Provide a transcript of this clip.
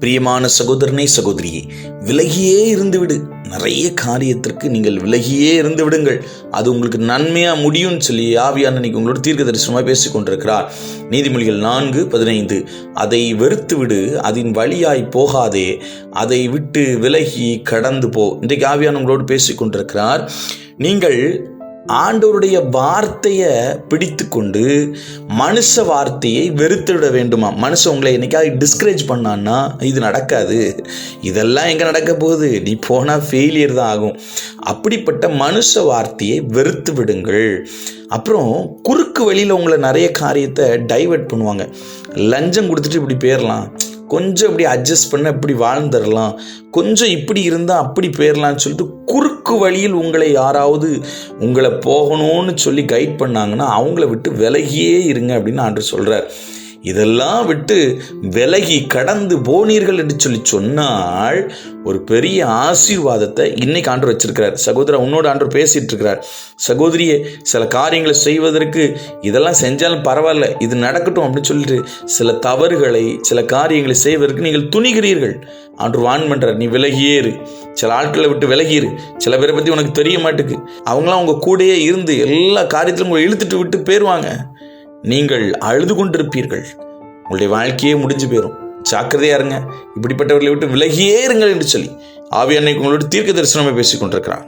பிரியமான சகோதரனை சகோதரியே விலகியே இருந்துவிடு. நிறைய காரியத்திற்கு நீங்கள் விலகியே இருந்து விடுங்கள் அது உங்களுக்கு நன்மையாக முடியும்னு சொல்லி ஆவியான இன்னைக்கு உங்களோட தீர்க்க தரிசனமாக பேசிக் கொண்டிருக்கிறார். நீதிமொழிகள் நான்கு பதினைந்து. அதை வெறுத்து விடு அதன் வழியாய் போகாதே. அதை விட்டு விலகி கடந்து போ. இன்றைக்கு ஆவியான உங்களோடு பேசிக் கொண்டிருக்கிறார். நீங்கள் ஆண்டவருடைய வார்த்தையை பிடித்து கொண்டு மனுஷ வார்த்தையை வெறுத்துவிட வேண்டுமா? மனுஷன் உங்களை என்னைக்காவது டிஸ்கரேஜ் பண்ணான்னா இது நடக்காது. இதெல்லாம் எங்கே நடக்க போகுது? நீ போனால் ஃபெயிலியர் தான் ஆகும். அப்படிப்பட்ட மனுஷ வார்த்தையை வெறுத்து விடுங்கள். அப்புறம் குறுக்கு வழியில் உங்களை நிறைய காரியத்தை டைவர்ட் பண்ணுவாங்க. லஞ்சம் கொடுத்துட்டு இப்படி போயிடலாம் கொஞ்சம் இப்படி அட்ஜஸ்ட் பண்ண இப்படி வாழ்ந்துடலாம். கொஞ்சம் இப்படி இருந்தால் அப்படி போயிடலாம்னு சொல்லிட்டு குறுக்கு வழியில் உங்களை யாராவது உங்களை போகணும்னு சொல்லி கைட் பண்ணாங்கன்னா அவங்கள விட்டு விலகியே இருங்க அப்படின்னு ஆண்டு சொல்கிறார் இதெல்லாம் விட்டு விலகி கடந்து போனீர்கள் என்று சொல்லி சொன்னால் ஒரு பெரிய ஆசீர்வாதத்தை இன்னைக்கு ஆண்டு வச்சிருக்கிறார். சகோதரா உன்னோட ஆண்டு பேசிட்டு இருக்கிறார் சகோதரியே சில காரியங்களை செய்வதற்கு இதெல்லாம் செஞ்சாலும் பரவாயில்ல இது நடக்கட்டும் அப்படின்னு சொல்லிட்டு சில தவறுகளை சில காரியங்களை செய்வதற்கு நீங்கள் துணிகிறீர்கள். ஆண்டு வான் பண்ணுறார் நீ விலகியே இரு. சில ஆட்களை விட்டு விலகிரு சில பேரை பற்றி உனக்கு தெரிய மாட்டேக்கு. அவங்களாம் உங்கள் கூடயே இருந்து எல்லா காரியத்திலும் உங்களை இழுத்துட்டு விட்டு போயிடுவாங்க நீங்கள் அழுது கொண்டிருப்பீர்கள். உங்களுடைய வாழ்க்கையே முடிஞ்சு போயிடும் ஜாக்கிரதையா இருங்க. இப்படிப்பட்டவர்களை விட்டு விலகியே இருங்கள் என்று சொல்லி ஆவி அன்னைக்கு உங்களோட தீர்க்க தரிசனமாக பேசிக் கொண்டிருக்கிறான்